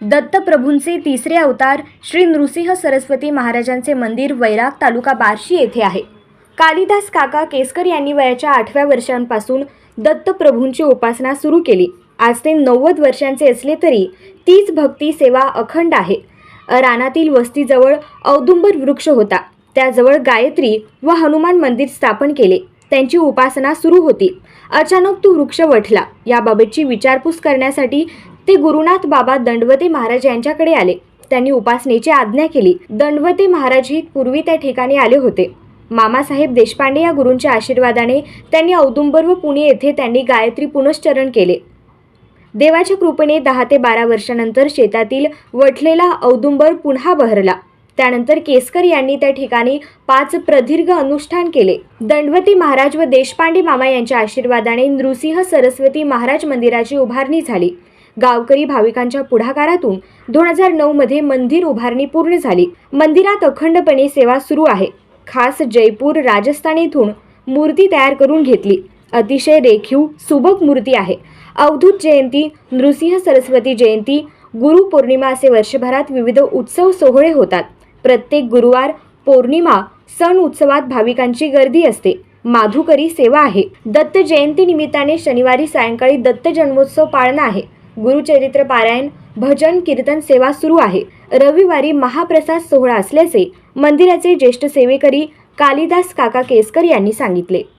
दत्तप्रभूंचे तिसरे अवतार श्री नृसिंह सरस्वती महाराजांचे मंदिर वैराग तालुका बार्शी येथे आहे. कालिदास काका केसकर यांनी वयाच्या आठव्या वर्षांपासून दत्तप्रभूंची उपासना सुरू केली. आज ते नव्वद वर्षांचे असले तरी तीच भक्ती सेवा अखंड आहे. रानातील वस्तीजवळ औदुंबर वृक्ष होता. त्याजवळ गायत्री व हनुमान मंदिर स्थापन केले. त्यांची उपासना सुरू होती. अचानक तो वृक्ष वठला. याबाबतची विचारपूस करण्यासाठी ते गुरुनाथ बाबा दंडवते महाराज यांच्याकडे आले. त्यांनी उपासनेची आज्ञा केली. दंडवते महाराज ही पूर्वी त्या ठिकाणी आले होते. मामासाहेब देशपांडे या गुरूंच्या आशीर्वादाने त्यांनी औदुंबर व पुणे येथे त्यांनी गायत्री पुनश्चरण केले. देवाच्या कृपेने दहा ते बारा वर्षानंतर शेतातील वठलेला औदुंबर पुन्हा बहरला. त्यानंतर केसकर यांनी त्या ठिकाणी पाच प्रदीर्घ अनुष्ठान केले. दंडवती महाराज व देशपांडे मामा यांच्या आशीर्वादाने नृसिंह सरस्वती महाराज मंदिराची उभारणी झाली. गावकरी भाविकांच्या पुढाकारातून दोन हजार नऊ मध्ये मंदिर उभारणी पूर्ण झाली. मंदिरात अखंडपणे सेवा सुरू आहे. खास जयपूर राजस्थान येथून मूर्ती तयार करून घेतली. अतिशय रेखीव सुबक मूर्ती आहे. अवधूत जयंती नृसिंह सरस्वती जयंती गुरुपौर्णिमा असे वर्षभरात विविध उत्सव सोहळे होतात. प्रत्येक गुरुवार पौर्णिमा सण उत्सवात भाविकांची गर्दी असते. माधुकरी सेवा आहे. दत्त जयंती निमित्ताने शनिवारी सायंकाळी दत्त जन्मोत्सव पाळणा आहे. गुरुचरित्र पारायण भजन कीर्तन सेवा सुरू आहे. रविवारी महाप्रसाद सोहळा असल्याचे मंदिराचे ज्येष्ठ सेवेकरी कालिदास काका केसकर यांनी सांगितले.